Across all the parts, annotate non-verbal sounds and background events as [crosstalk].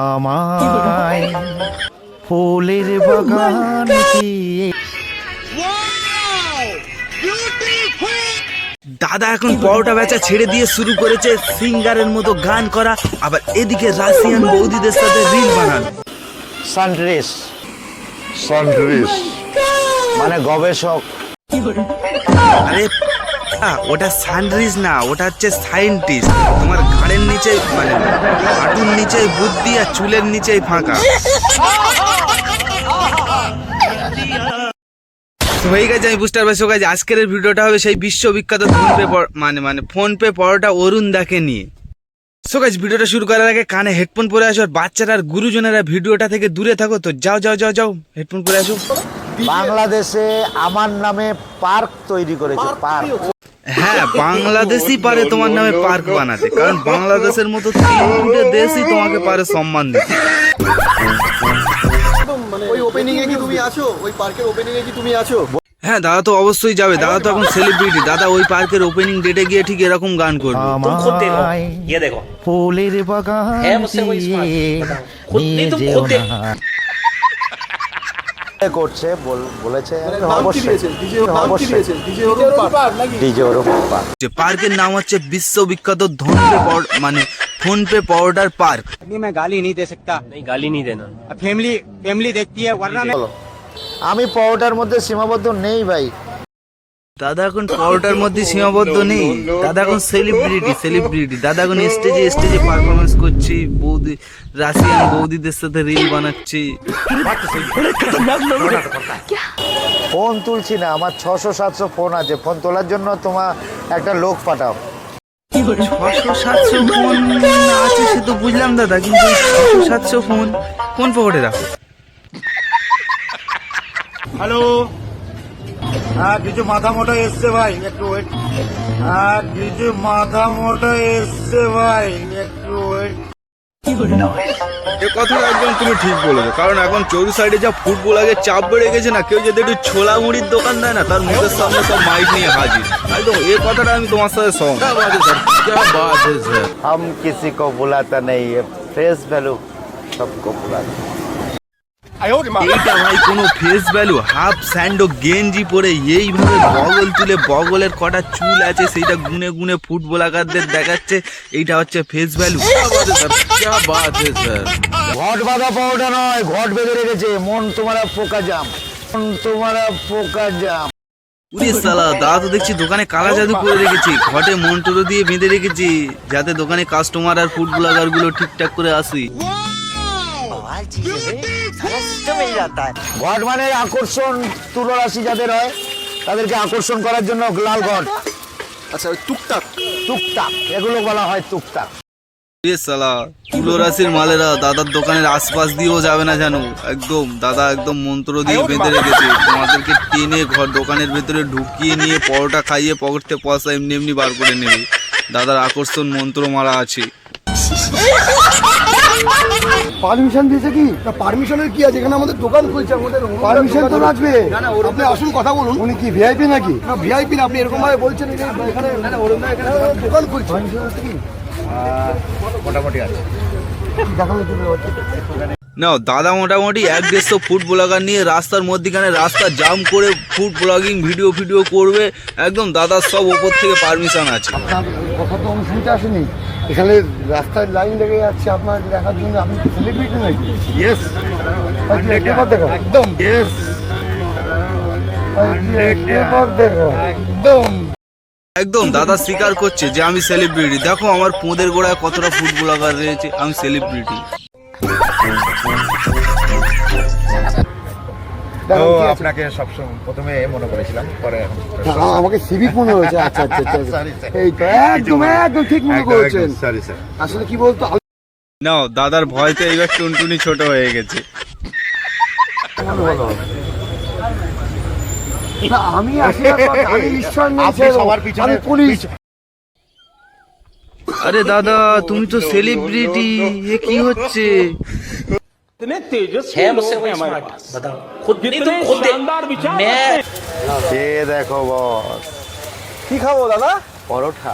আমায় ফুলের বাগান দিয়ে দাদা এখন পরোটা বেচা ছেড়ে দিয়ে শুরু করেছে সিঙ্গারের মতো গান করা। আবার এদিকে রাশিয়ান বৌদিদের সাথে রিল বানানো। সানড্রেস সানড্রেস মানে গবেষক। আরে ওটা সানরিজ না ওটা হচ্ছে সায়েন্টিস্ট তোমার ঘাড়ের নিচে মানে হাঁটুর নিচে বুদ্ধি আর চুলের নিচেই ফাঁকা। হয়ে গেছে আমি বুস্টার বাসো গাছ আজকের ভিডিওটা হবে সেই বিশ্ববিখ্যাত ফোনপে মানে মানে ফোনপে পরোটা অরুণ দাকে নিয়ে। সো গাইজ ভিডিওটা শুরু করার আগে কানে হেডফোন পরে আসো আর বাচ্চারা আর গুরুজনেরা ভিডিওটা থেকে দূরে থাকো। তো যাও যাও যাও যাও হেডফোন পরে আসো। বাংলাদেশে আমার নামে পার্ক তৈরি করেছে পার্ক হ্যাঁ বাংলাদেশই পারে তোমার নামে পার্ক বানাতে কারণ বাংলাদেশের মতো তিনটে দেশই তোমাকে পারে সম্মান দিতে ওই ওপেনিং এ কি তুমি আছো ওই পার্কের ওপেনিং এ কি তুমি আছো হ্যাঁ দাদা তো অবশ্যই যাবে দাদা তো এখন সেলিব্রিটি দাদা ওই পার্কের ওপেনিং ডেটে গিয়ে ঠিক এরকম গান করবে तुम खुद देखो আমায় ये देखो ফুলের বাগান है मुझसे कोई स्मार्ट দিয়ে बताओ खुद नहीं तुम নিয়ে खुद যেও देखो ওরকম পার্ক যে পার্কের নাম হচ্ছে বিশ্ববিখ্যাত ধনপে পর- মানে ফোনপে পাউডার পার্ক अभी मैं गाली नहीं दे सकता नहीं गाली नहीं देना अब फैमिली फैमिली देखती है वरना मैं আমি পাউডার মধ্যে সীমাবদ্ধ নেই ভাই দাদা এখন পাউডার মধ্যে সীমাবদ্ধ নেই। দাদা এখন সেলিব্রিটি সেলিব্রিটি দাদা এখন স্টেজে স্টেজে পারফরমেন্স করছি বৌদি রাশিয়ান বৌদিদের সাথে রিল বানাচ্ছি। ফোন তুলছি না আমার ছশো সাতশো ফোন আছে। ফোন তোলার জন্য তোমার একটা লোক পাঠাও। ছশো সাতশো ফোন আছে সে তো বুঝলাম দাদা কিন্তু ছশো সাতশো ফোন কোন পকেটে রাখো? হ্যালো? হ্যাঁ কিছু মাথা মোটা এসছে ভাই একটু ওয়েট হ্যাঁ কিছু মাথা মোটা এসছে ভাই একটু ওয়েট এ কথাটা একদম তুমি ঠিক বলেছো কারণ এখন চৌরি সাইডে যা ফুটবল আগে চাপ বেড়ে গেছে না কেউ যদি একটু ছোলা মুড়ির দোকান দেয় না তার মুখের সামনে সব মাইক নিয়ে হাজির একদম এই কথাটা আমি তোমার সাথে সহমত हम किसी को बुलाता नहीं है फेस वैल्यू सबको बुलाता এইটা ভাই কোনো ফেস ভ্যালু হাফ স্যান্ডো গেঞ্জি পরে এইভাবে বগল তুলে বগলের কটা চুল আছে সেইটা গুনে গুনে ফুটবল আকারদের দেখাচ্ছে এইটা হচ্ছে ফেস [laughs] ভ্যালু ঘট বাঁধা পাউডার নয় ঘট বেঁধে রেখেছে মন তোমারা পোকা জাম মন তোমারা পোকা জাম। উরে সালা দাদা তো দেখছি দোকানে কালা জাদু করে রেখেছি ঘটে মন মন্টরো দিয়ে বেঁধে রেখেছি যাতে দোকানে কাস্টমার আর ফুড ব্লগারগুলো ঠিকঠাক করে আসি। ঘট মানে আকর্ষণ তুলো রাশি যাদের হয় তাদেরকে আকর্ষণ করার জন্য লাল ঘট। আচ্ছা ওই টুকটাক। টুকটাক এগুলো বলা হয় টুকটাক। এ সালা তুলো রাশির মালেরা দাদার দোকানের আশপাশ দিয়েও যাবে না জানো? একদম দাদা একদম মন্ত্র দিয়ে বেঁধে রেখেছে। তোমাদেরকে টেনে ঘর দোকানের ভেতরে ঢুকিয়ে নিয়ে পরোটা খাইয়ে পকেটে পয়সা এমনি এমনি বার করে নেবে। দাদার আকর্ষণ মন্ত্র মারা আছে। [laughs] পারমিশন দিয়েছে কি? তা পারমিশনের কি আছে? এখানে আমাদের দোকান খুলছে আমাদের পারমিশন তো লাগবে আপনি আসুন কথা বলুন। উনি কি ভিআইপি নাকি? না ভিআইপি না আপনি এরকম ভাবে বলছেন এখানে দোকান খুলছে। মোটামুটি আছে। দেখানো নাও দাদা মোটামুটি এক দেড়শো ফুড ব্লগার নিয়ে রাস্তার মধ্যিখানে রাস্তা জাম করে ফুড ব্লগিং ভিডিও ভিডিও করবে। একদম দাদার সব ওপর থেকে পারমিশন আছে। কথা তো আমি শুনতে আসেনি। এখানে রাস্তায় লাইন লেগে যাচ্ছে আপনার দেখার জন্য। আপনি সেলিব্রিটি নাকি? ইয়েস একদম। ইয়েস একদম। একদম। দাদা স্বীকার করছে যে আমি সেলিব্রিটি দেখো আমার পোঁদের গোড়ায় কতটা ফুড ব্লগার রয়েছে আমি সেলিব্রিটি দেখো কি আপনাকে সবসময় প্রথমে মনে করেছিলাম পরে আমাকে সিভিক মনে হয়েছে। আচ্ছা আচ্ছা আচ্ছা এই তো একদম একদম ঠিক মনে করেছেন। সরি স্যার আসলে কি বলতো নাও দাদার ভয়তে এবার টুনটুনি ছোট হয়ে গেছে। না, আমি আরে দাদা তুমি তো সেলিব্রিটি এ কি হচ্ছে? है मुझसे कोई स्मार्ट बताओ खुद नहीं तुम खुद देखो मैं এ দেখো বস কি খাবো দাদা পরোটা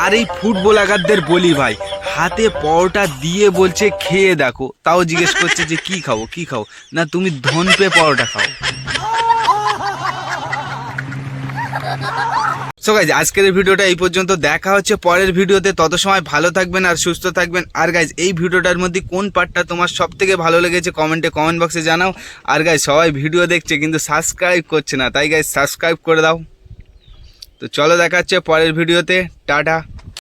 আর এই ফুড ব্লগারদের বলি ভাই হাতে পরোটা দিয়ে বলছে খেয়ে দেখো তাও জিজ্ঞেস করছে যে কি খাবো কি খাও না তুমি ধন পে পরোটা খাও সো গাইজ আজকের ভিডিওটা এই পর্যন্ত। দেখা হচ্ছে পরের ভিডিওতে। তত সময় ভালো থাকবেন আর সুস্থ থাকবেন। আর গাইজ এই ভিডিওটার মধ্যে কোন পার্টটা তোমার সব থেকে ভালো লেগেছে কমেন্টে কমেন্ট বক্সে জানাও। আর গাইজ সবাই ভিডিও দেখছে কিন্তু সাবস্ক্রাইব করছে না। তাই গাইজ সাবস্ক্রাইব করে দাও। তো চলো দেখা হচ্ছে পরের ভিডিওতে। টাটা।